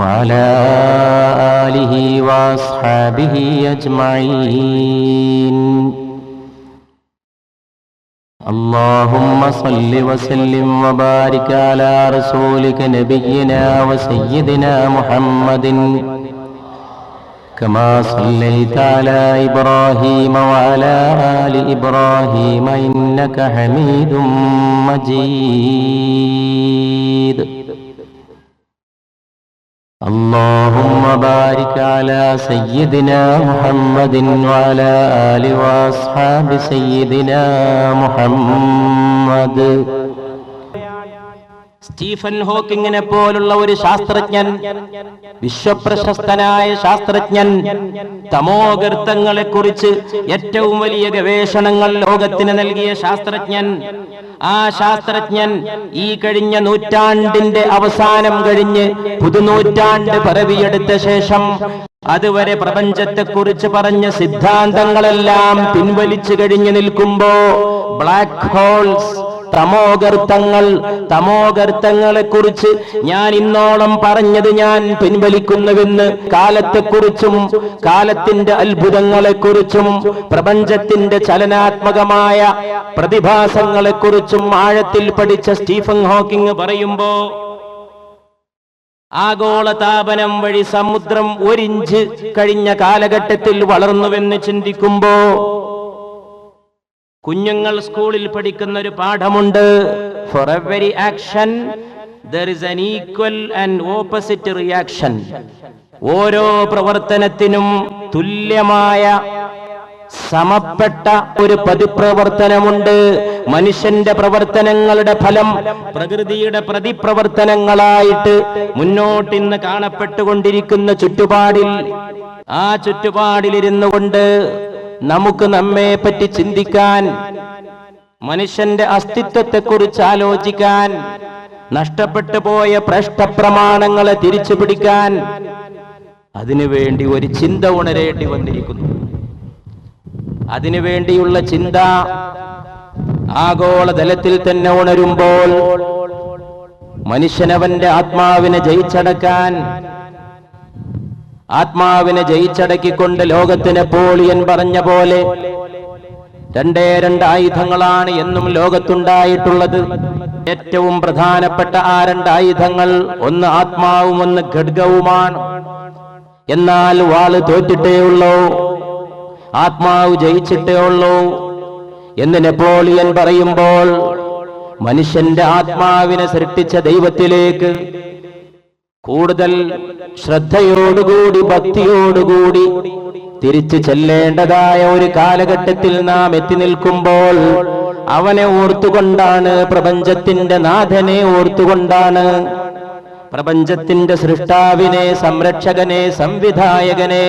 وعلى آله وأصحابه أجمعين. اللهم صل وسلم وبارك على رسولك نبينا وسيدنا محمد. كما صليت على إبراهيم وعلى آل إبراهيم إنك حميد مجيد. اللهم بارك على سيدنا محمد وعلى آل وأصحاب سيدنا محمد Stephen ഹോക്കിങ്ങിനെ പോലുള്ള ഒരു ശാസ്ത്രജ്ഞൻ വിശ്വപ്രശസ്തനായ ശാസ്ത്രജ്ഞൻ തമോഗർത്തങ്ങളെ കുറിച്ച് ഏറ്റവും വലിയ ഗവേഷണങ്ങൾ ലോകത്തിന് നൽകിയ ശാസ്ത്രജ്ഞൻ. ആ ശാസ്ത്രജ്ഞൻ ഈ കഴിഞ്ഞ നൂറ്റാണ്ടിന്റെ അവസാനം കഴിഞ്ഞ് പുതുനൂറ്റാണ്ട് പിറവിയെടുത്ത ശേഷം അതുവരെ പ്രപഞ്ചത്തെക്കുറിച്ച് പറഞ്ഞ സിദ്ധാന്തങ്ങളെല്ലാം പിൻവലിച്ചു കഴിഞ്ഞു നിൽക്കുമ്പോ ബ്ലാക്ക് ഹോൾസ് തമോഗർത്തങ്ങൾ തമോഗർത്തങ്ങളെ കുറിച്ച് ഞാൻ ഇന്നോളം പറഞ്ഞത് ഞാൻ പിൻവലിക്കുന്നുവെന്ന് കാലത്തെക്കുറിച്ചും കാലത്തിന്റെ അത്ഭുതങ്ങളെക്കുറിച്ചും പ്രപഞ്ചത്തിന്റെ ചലനാത്മകമായ പ്രതിഭാസങ്ങളെക്കുറിച്ചും ആഴത്തിൽ പഠിച്ച സ്റ്റീഫൻ ഹോക്കിംഗ് പറയുമ്പോ ആഗോളതാപനം വഴി സമുദ്രം ഒരിഞ്ച് കഴിഞ്ഞ കാലഘട്ടത്തിൽ വളർന്നുവെന്ന് ചിന്തിക്കുമ്പോ കുഞ്ഞുങ്ങൾ സ്കൂളിൽ പഠിക്കുന്ന ഒരു പാഠമുണ്ട് for every action there is an equal and opposite reaction ഓരോ പ്രവർത്തനത്തിനും തുല്യമായ സമപ്പെട്ട ഒരു പതിപ്രവർത്തനമുണ്ട് മനുഷ്യന്റെ പ്രവർത്തനങ്ങളുടെ ഫലം പ്രകൃതിയുടെ പ്രതിപ്രവർത്തനങ്ങളായിട്ട് മുന്നോട്ടിന്ന് കാണപ്പെട്ടുകൊണ്ടിരിക്കുന്ന ചുറ്റുപാടിൽ ആ ചുറ്റുപാടിലിരുന്നു കൊണ്ട് നമുക്ക് നമ്മെ പറ്റി ചിന്തിക്കാൻ മനുഷ്യന്റെ അസ്തിത്വത്തെക്കുറിച്ച് ആലോചിക്കാൻ നഷ്ടപ്പെട്ടു പോയ പ്രശ്നപ്രമാണങ്ങളെ തിരിച്ചു പിടിക്കാൻ അതിനുവേണ്ടി ഒരു ചിന്ത ഉണരേണ്ടി വന്നിരിക്കുന്നു. അതിനുവേണ്ടിയുള്ള ചിന്ത ആഗോളതലത്തിൽ തന്നെ ഉണരുമ്പോൾ മനുഷ്യനവന്റെ ആത്മാവിനെ ജയിച്ചടക്കാൻ ആത്മാവിനെ ജയിച്ചടക്കിക്കൊണ്ട് ലോകത്തിന് പോളിയൻ പറഞ്ഞ പോലെ രണ്ടേ രണ്ട് ആയുധങ്ങളാണ് എന്നും ലോകത്തുണ്ടായിട്ടുള്ളത്. ഏറ്റവും പ്രധാനപ്പെട്ട ആ രണ്ട് ആയുധങ്ങൾ ഒന്ന് ആത്മാവും ഒന്ന് ഖഡ്ഗവുമാണ്. എന്നാൽ വാൾ തോറ്റിട്ടേ ഉള്ളൂ. ആത്മാവ് ജയിച്ചിട്ടേ ഉള്ളൂ. എന്ന് നെപ്പോളിയൻ പറയുമ്പോൾ മനുഷ്യന്റെ ആത്മാവിനെ സൃഷ്ടിച്ച ദൈവത്തിലേക്ക് കൂടുതൽ ശ്രദ്ധയോടുകൂടി ഭക്തിയോടുകൂടി തിരിച്ചു ചെല്ലേണ്ടതായ ഒരു കാലഘട്ടത്തിൽ നാം എത്തി നിൽക്കുമ്പോൾ അവനെ ഓർത്തുകൊണ്ടാണ് പ്രപഞ്ചത്തിന്റെ നാഥനെ ഓർത്തുകൊണ്ടാണ്. പ്രപഞ്ചത്തിന്റെ സൃഷ്ടാവിനെ സംരക്ഷകനെ സംവിധായകനെ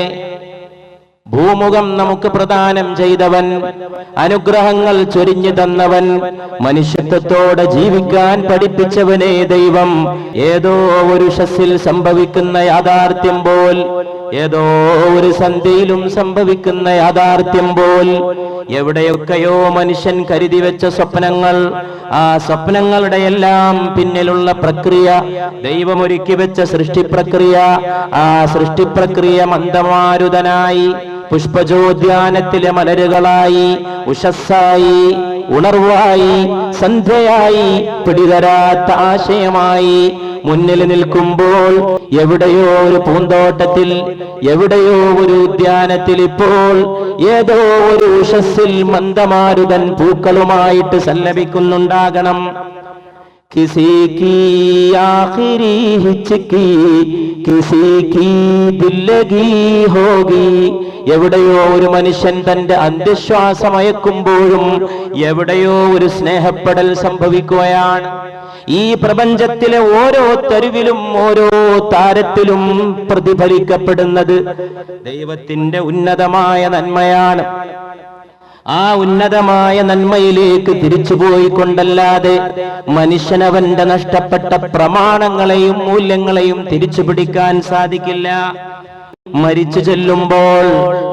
ഭൂമുഖം നമുക്ക് പ്രദാനം ചെയ്തവൻ അനുഗ്രഹങ്ങൾ ചൊരിഞ്ഞു തന്നവൻ മനുഷ്യത്വത്തോടെ ജീവിക്കാൻ പഠിപ്പിച്ചവനെ ദൈവം. ഏതോ ഒരു ഷസ്സിൽ സംഭവിക്കുന്ന യാഥാർത്ഥ്യം പോൽ ഏതോ ഒരു സന്ധ്യയിലും സംഭവിക്കുന്ന യാഥാർത്ഥ്യം പോൽ എവിടെയൊക്കെയോ മനുഷ്യൻ കരുതി വെച്ച സ്വപ്നങ്ങൾ ആ സ്വപ്നങ്ങളുടെ എല്ലാം പിന്നിലുള്ള പ്രക്രിയ ദൈവമൊരുക്കി വെച്ച സൃഷ്ടിപ്രക്രിയ ആ സൃഷ്ടിപ്രക്രിയ മന്ദമാരുതനായി പുഷ്പജോദ്യാനത്തിലെ മലരുകളായി ഉഷസ്സായി ഉണർവായി സന്ധ്യയായി പിടിതരാത്ത ആശയമായി മുന്നിൽ നിൽക്കുമ്പോൾ എവിടെയോ ഒരു പൂന്തോട്ടത്തിൽ എവിടെയോ ഒരു ഉദ്യാനത്തിൽ ഇപ്പോൾ ഏതോ ഒരു ഉഷസ്സിൽ മന്ദമാരുതൻ പൂക്കളുമായിട്ട് സല്ലപിക്കുന്നുണ്ടാകണം. किसी की आखिरी हिचकी किसी की ദില്ലഗി ഹോഗി എവിടെയോ ഒരു മനുഷ്യൻ തന്റെ അന്ത്യശ്വാസമയക്കുമ്പോഴും എവിടെയോ ഒരു സ്നേഹപ്പെടൽ സംഭവിക്കുകയാണ് ഈ പ്രപഞ്ചത്തിലെ ഓരോ തെരുവിലും ഓരോ താരത്തിലും പ്രതിഫലിക്കപ്പെടുന്നത് ദൈവത്തിന്റെ ഉന്നതമായ നന്മയാണ് ആ ഉന്നതമായ നന്മയിലേക്ക് തിരിച്ചുപോയിക്കൊണ്ടല്ലാതെ മനുഷ്യനവന്റെ നഷ്ടപ്പെട്ട പ്രമാണങ്ങളെയും മൂല്യങ്ങളെയും തിരിച്ചു പിടിക്കാൻ സാധിക്കില്ല. മരിച്ചു ചെല്ലുമ്പോൾ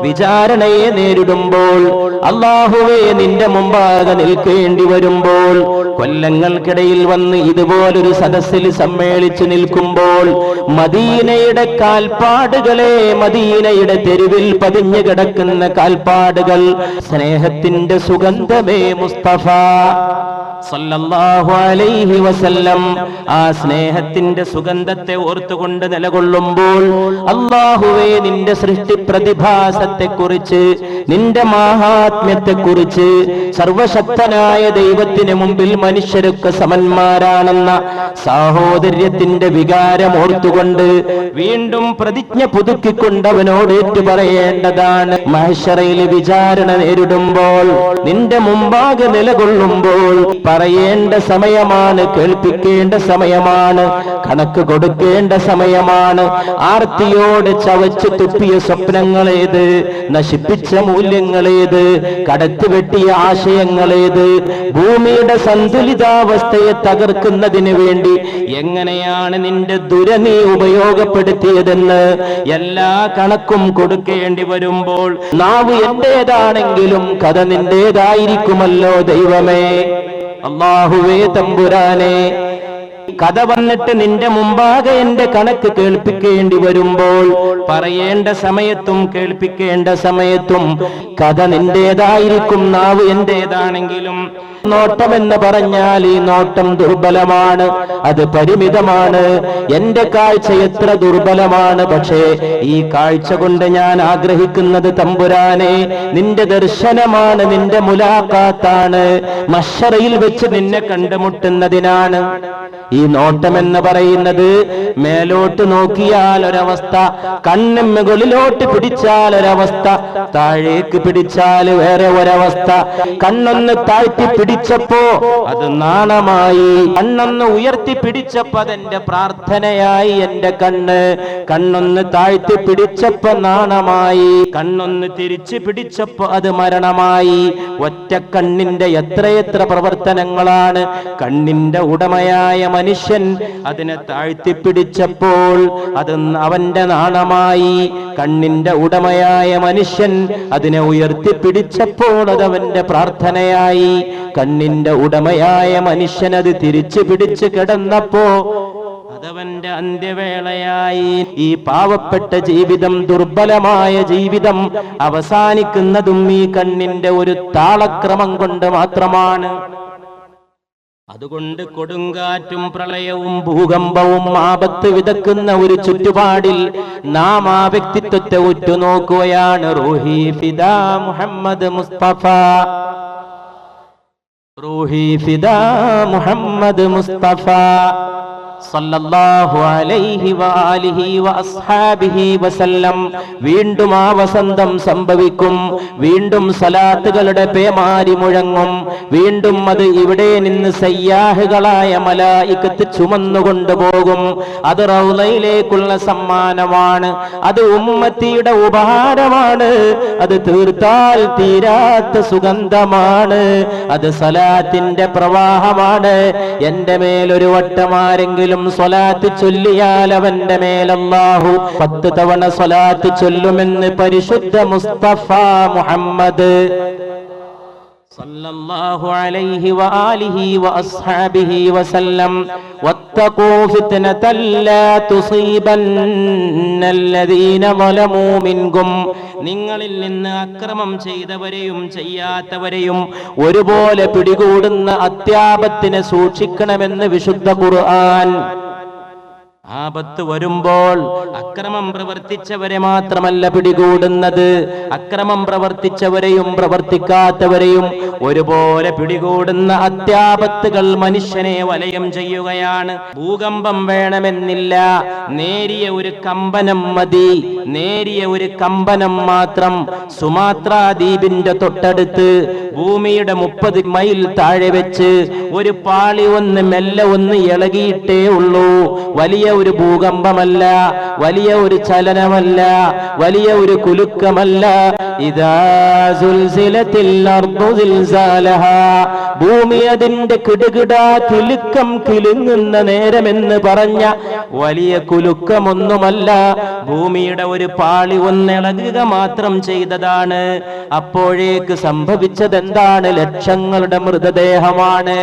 വിചാരണയെ നേരിടുമ്പോൾ അള്ളാഹുവേ നിന്റെ മുമ്പാകെ നിൽക്കേണ്ടി വരുമ്പോൾ കൊല്ലങ്ങൾക്കിടയിൽ വന്ന് ഇതുപോലൊരു സദസ്സിൽ സമ്മേളിച്ചു നിൽക്കുമ്പോൾ മദീനയുടെ കാൽപ്പാടുകളെ മദീനയുടെ തെരുവിൽ പതിഞ്ഞു കിടക്കുന്ന കാൽപ്പാടുകൾ സ്നേഹത്തിന്റെ സുഗന്ധമേ മുസ്തഫ. അലൈഹി വസല്ലം ആ സ്നേഹത്തിന്റെ സുഗന്ധത്തെ ഓർത്തുകൊണ്ട് നിലകൊള്ളുമ്പോൾ അള്ളാഹുവേ നിന്റെ സൃഷ്ടി പ്രതിഭാസത്തെ കുറിച്ച് നിന്റെ മാഹാത്മ്യത്തെ കുറിച്ച് സർവശക്തനായ ദൈവത്തിന് മുമ്പിൽ മനുഷ്യരൊക്കെ സമന്മാരാണെന്ന സാഹോദര്യത്തിന്റെ വികാരം ഓർത്തുകൊണ്ട് വീണ്ടും പ്രതിജ്ഞ പുതുക്കിക്കൊണ്ട് അവനോട് ഏറ്റുപറയേണ്ടതാണ്. മഹശറയിലെ വിചാരണ നേരിടുമ്പോൾ നിന്റെ മുമ്പാകെ നിലകൊള്ളുമ്പോൾ പറയേണ്ട സമയമാണ് കേൾപ്പിക്കേണ്ട സമയമാണ് കണക്ക് കൊടുക്കേണ്ട സമയമാണ്. ആർത്തിയോട് ചവച്ച് തുപ്പിയ സ്വപ്നങ്ങളേത്? നശിപ്പിച്ച മൂല്യങ്ങളേത്? കടത്തിവെട്ടിയ ആശയങ്ങളേത്? ഭൂമിയുടെ സന്തുലിതാവസ്ഥയെ തകർക്കുന്നതിന് വേണ്ടി എങ്ങനെയാണ് നിന്റെ ദുര നീ ഉപയോഗപ്പെടുത്തിയതെന്ന് എല്ലാ കണക്കും കൊടുക്കേണ്ടി വരുമ്പോൾ നാവ് എന്റേതാണെങ്കിലും കഥ നിന്റേതായിരിക്കുമല്ലോ ദൈവമേ. അള്ളാഹുവേ തമ്പുരാനെ കഥ വന്നിട്ട് നിന്റെ മുമ്പാകെ എന്റെ കണക്ക് കേൾപ്പിക്കേണ്ടി വരുമ്പോൾ പറയേണ്ട സമയത്തും കേൾപ്പിക്കേണ്ട സമയത്തും കഥ നിന്റേതായിരിക്കും നാവ് എന്റേതാണെങ്കിലും. നോട്ടമെന്ന് പറഞ്ഞാൽ ഈ നോട്ടം ദുർബലമാണ് അത് പരിമിതമാണ്. എന്റെ കാഴ്ച എത്ര ദുർബലമാണ് പക്ഷേ ഈ കാഴ്ച കൊണ്ട് ഞാൻ ആഗ്രഹിക്കുന്നത് തമ്പുരാനെ നിന്റെ ദർശനമാണ് നിന്റെ മുലാഖാത്താണ്. മഷറയിൽ വെച്ച് നിന്നെ കണ്ടുമുട്ടുന്നതിനാണ്. ഈ നോട്ടം എന്ന് പറയുന്നത് മേലോട്ട് നോക്കിയാൽ ഒരവസ്ഥ കണ്ണും മുകളിലോട്ട് പിടിച്ചാൽ ഒരവസ്ഥ താഴേക്ക് പിടിച്ചാൽ വേറെ ഒരവസ്ഥ കണ്ണൊന്ന് താഴ്ത്തി പിടിച്ചപ്പോ അത് നാണമായി കണ്ണൊന്ന് ഉയർത്തി പിടിച്ചപ്പോ അതെന്റെ പ്രാർത്ഥനയായി എന്റെ കണ്ണ് കണ്ണൊന്ന് താഴ്ത്തി പിടിച്ചപ്പോ നാണമായി കണ്ണൊന്ന് തിരിച്ചു പിടിച്ചപ്പോ അത് മരണമായി. ഒറ്റ കണ്ണിന്റെ എത്രയെത്ര പ്രവർത്തനങ്ങളാണ് കണ്ണിന്റെ ഉടമയായ മനുഷ്യൻ അതിനെ താഴ്ത്തിപ്പിടിച്ചപ്പോൾ അത് അവന്റെ നാണമായി. കണ്ണിന്റെ ഉടമയായ മനുഷ്യൻ അതിനെ ഉയർത്തിപ്പിടിച്ചപ്പോൾ അത് അവന്റെ പ്രാർത്ഥനയായി. കണ്ണിന്റെ ഉടമയായ മനുഷ്യൻ അത് തിരിച്ചു പിടിച്ചു കിടന്നപ്പോ അതവന്റെ അന്ത്യവേളയായി. ഈ പാവപ്പെട്ട ജീവിതം ദുർബലമായ ജീവിതം അവസാനിക്കുന്നതും ഈ കണ്ണിന്റെ ഒരു താളക്രമം കൊണ്ട് മാത്രമാണ്. അതുകൊണ്ട് കൊടുങ്കാറ്റും പ്രളയവും ഭൂകമ്പവും ആപത്ത് വിതക്കുന്ന ഒരു ചുറ്റുപാടിൽ നാം ആ വ്യക്തിത്വത്തെ ഉറ്റുനോക്കുകയാണ്. റൂഹി ഫിദാ മുഹമ്മദ് മുസ്തഫ. റൂഹി ഫിദാ മുഹമ്മദ് മുസ്തഫ. വീണ്ടും ആ വസന്തം സംഭവിക്കും. വീണ്ടും സലാത്തുകളുടെ പേമാരി മുഴങ്ങും. വീണ്ടും അത് ഇവിടെ നിന്ന് സയ്യാഹുകളായ മലായിക്കത്ത് ചുമന്നുകൊണ്ട് പോകും. അത് റൗലയിലേക്കുള്ള സമ്മാനമാണ്. അത് ഉമ്മത്തിയുടെ ഉപഹാരമാണ്. അത് തീർത്താൽ തീരാത്ത സുഗന്ധമാണ്. അത് സലാത്തിന്റെ പ്രവാഹമാണ്. എന്റെ മേലൊരു വട്ടമാരെങ്കിലും സ്വലാത്ത് ചൊല്ലിയാൽ അവന്റെ മേലല്ലാഹു പത്ത് തവണ സ്വലാത്ത് ചൊല്ലുമെന്ന് പരിശുദ്ധ മുസ്തഫ മുഹമ്മദ് സല്ലല്ലാഹു അലൈഹി വആലിഹി വഅസ്ഹാബിഹി വസല്ലം വത്തഖൂ ഫിത്നതൻ ലാ തുസീബന്ന الذين ظلموا منكم നിങ്ങളിൽ നിന്ന് അക്രമം ചെയ്തവരെയും ചെയ്യാത്തവരെയും ഒരുപോലെ പിടികൂടുന്ന അത്യാപത്തിനെ സൂക്ഷിക്കണമെന്ന് വിശുദ്ധ ഖുർആൻ ആപത്ത് വരുമ്പോൾ അക്രമം പ്രവർത്തിച്ചവരെ മാത്രമല്ല പിടികൂടുന്നത്. അക്രമം പ്രവർത്തിച്ചവരെയും പ്രവർത്തിക്കാത്തവരെയും ഒരുപോലെ പിടികൂടുന്ന അത്യാപത്തുകൾ മനുഷ്യനെ വലയം ചെയ്യുകയാണ്. ഭൂകമ്പം വേണമെന്നില്ല. നേരിയ ഒരു കമ്പനം മതി. നേരിയ ഒരു കമ്പനം മാത്രം. സുമാത്ര ദ്വീപിന്റെ തൊട്ടടുത്ത് ഭൂമിയുടെ മുപ്പത് മൈൽ താഴെ വെച്ച് ഒരു പാളി ഒന്ന് മെല്ലെ ഒന്ന് ഇളകിയിട്ടേ ഉള്ളൂ. വലിയ ഒരു ഭൂകമ്പമല്ല വലിയ ഒരു ചലനമല്ല വലിയ ഒരു കുലുക്കമല്ല. ഭൂമി അതിന്റെ കിടുകിടാ കിലുക്കം കിലുങ്ങുന്ന നേരമെന്ന് പറഞ്ഞ വലിയ കുലുക്കമൊന്നുമല്ല. ഭൂമിയുടെ ഒരു പാളി ഒന്നിളകുക മാത്രം ചെയ്തതാണ്. അപ്പോഴേക്ക് സംഭവിച്ചതെന്താണ്? ലക്ഷങ്ങളുടെ മൃതദേഹമാണ്.